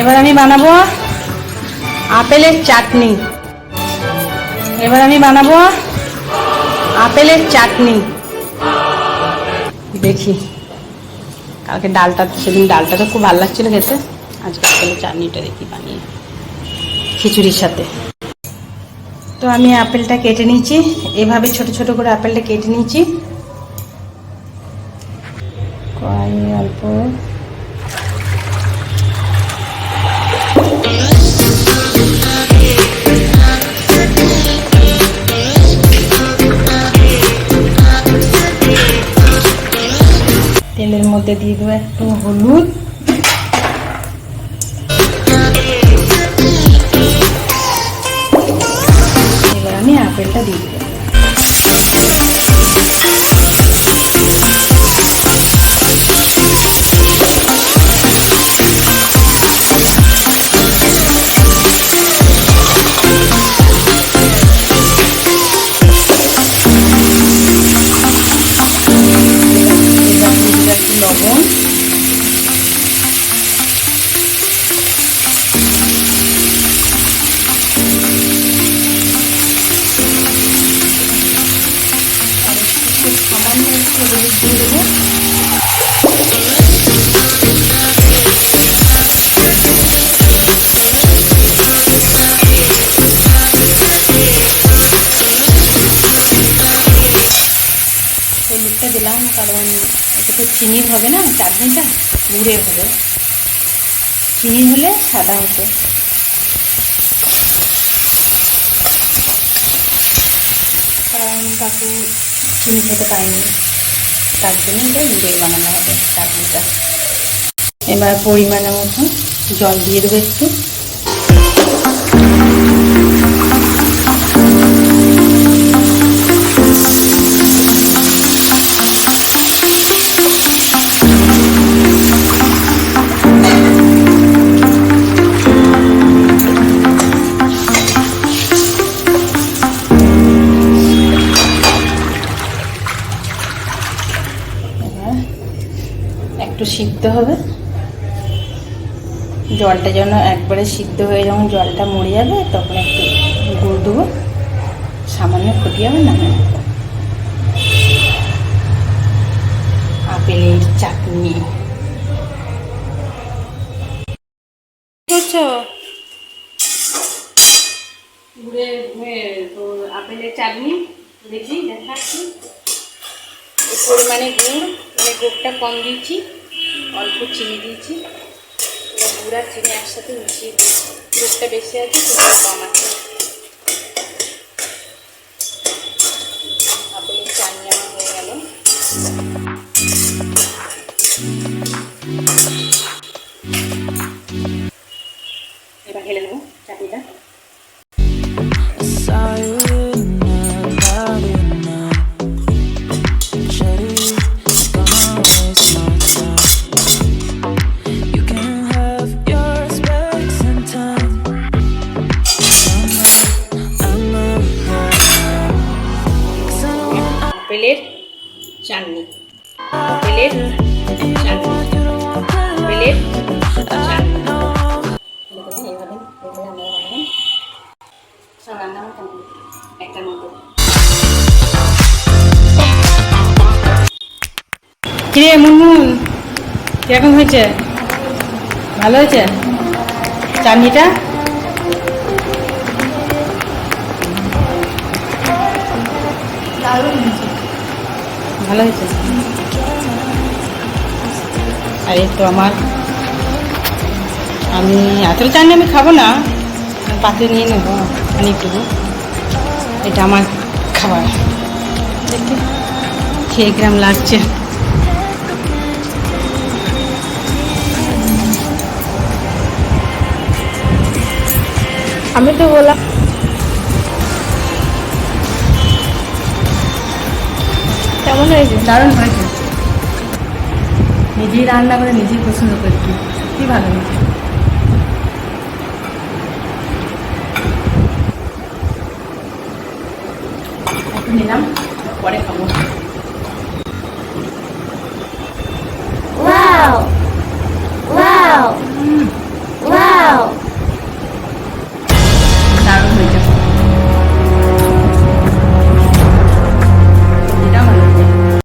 এবার আমি বানাবো আপেলের চাটনি। এবার আমি বানাবো আপেলের চাটনি। দেখি, কালকে ডালটা, সেদিন ডালটা তো খুব ভালো লাগছিল খেতে। আজকে আপেলের চাটনিটা দেখি বানিয়ে, খিচুড়ির সাথে। তো আমি আপেলটা কেটে নিয়েছি। এভাবে ছোট ছোট করে আপেলটা কেটে নিয়েছি। কড়াই অল্প তেলের মধ্যে দিয়ে দেবো একটু হলুদ। এবার আমি আপেলটা দিয়ে দেবো। হলুদটা দিলাম, কারণ তো চিনির হবে না, চাটনিটা গুড়ের হবে চিনি হলে সাদা হতো। কারণ কাকু চিনি খেতে পায়নি তার জন্য এটা গুড়ের বানানো হবে চাটনিটা। এবার পরিমাণের মতো জল দিয়ে দেবো একটু। একটু সিদ্ধ হবে। জলটা যেন একবারে সিদ্ধ হয়ে যখন জলটা মরে যাবে তখন একটু গুড় দেবো। সামান্য ফুটিয়ে হবে না? আপেলের চাটনি। গুড়ের আপেলের চাটনি। দেখি দেখাচ্ছি। পরিমাণে গুড় মানে গুড়টা কম দিয়েছি, অল্প চিনি দিয়েছি। এবার গুড় আর চিনি একসাথে মিশিয়ে দিয়েছি গুড়টা বেশি আছে চিনিটা কম আছে। চাটনি আপেলের কিরে মুনমুন কীরকম হয়েছে? ভালো হয়েছে? চাটনিটা ভালো হয়েছে? আর তো আমার, আমি এতটা চাটনি আমি খাব না পাত্রে নিয়ে নেব অনেকটুকু এটা আমার খাবার। খেয়ে কিরম লাগছে। আমি তো বললাম কেমন হয়েছে? দারুণ হয়েছে। নিজেই রান্না করে নিজেই পছন্দ করি সত্যি ভালো হয়েছে। নিলাম, পরে খাব।